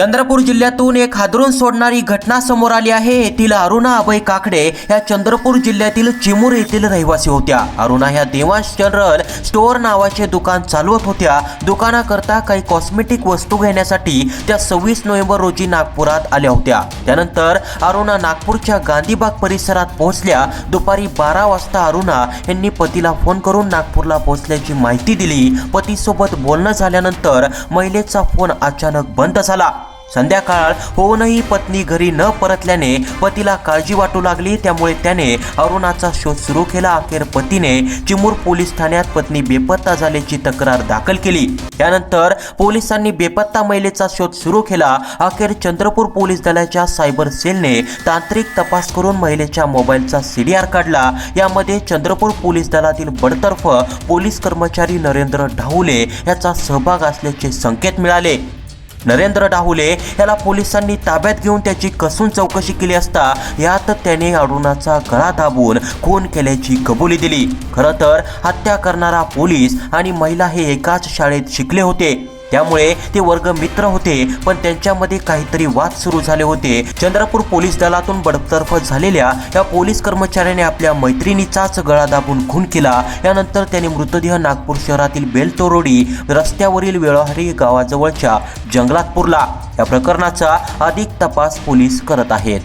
चंद्रपूर जिल्ह्यातून एक हादरून सोडणारी घटना समोर आली आहे. येथील अरुणा अभय काकडे या चंद्रपूर जिल्ह्यातील चिमूर येथील रहिवासी होत्या. अरुणा ह्या देवांश जनरल स्टोअर नावाचे दुकान चालवत होत्या. दुकानाकरता काही कॉस्मेटिक वस्तू घेण्यासाठी त्या सव्वीस नोव्हेंबर रोजी नागपुरात आल्या होत्या. त्यानंतर अरुणा नागपूरच्या गांधीबाग परिसरात पोहोचल्या. दुपारी बारा वाजता अरुणा यांनी पतीला फोन करून नागपूरला पोहोचल्याची माहिती दिली. पतीसोबत बोलणं झाल्यानंतर महिलेचा फोन अचानक बंद झाला. संध्याकाळ होऊनही पत्नी घरी न परतल्याने पतीला काळजी वाटू लागली. त्यामुळे त्याने अरुणाचा शोध सुरू केला. अखेर पतीने चिमूर पोलीस ठाण्यात पत्नी बेपत्ता झाल्याची तक्रार दाखल केली. त्यानंतर पोलिसांनी बेपत्ता महिलेचा शोध सुरू केला. अखेर चंद्रपूर पोलीस दलाच्या सायबर सेलने तांत्रिक तपास करून महिलेच्या मोबाईलचा सीडीआर काढला. यामध्ये चंद्रपूर पोलीस दलातील बडतर्फ पोलीस कर्मचारी नरेंद्र ढाहुले याचा सहभाग असल्याचे संकेत मिळाले. नरेंद्र डाहुले याला पोलिसांनी ताब्यात घेऊन त्याची कसून चौकशी केली असता यात त्याने अरुणाचा गळा दाबून खून केल्याची कबुली दिली. खरं तर हत्या करणारा पोलीस आणि महिला हे एकाच शाळेत शिकले होते. त्यामुळे ते वर्ग मित्र होते पण त्यांच्यामध्ये काहीतरी वाद सुरू झाले होते. चंद्रपूर पोलीस दलातून बडतर्फ झालेल्या या पोलीस कर्मचाऱ्याने आपल्या मैत्रिणीचाच गळा दाबून खून केला. यानंतर त्याने मृतदेह नागपूर शहरातील बेलतोरोडी रस्त्यावरील वेळोहारी गावाजवळच्या जंगलात पुरला. या प्रकरणाचा अधिक तपास पोलीस करत आहेत.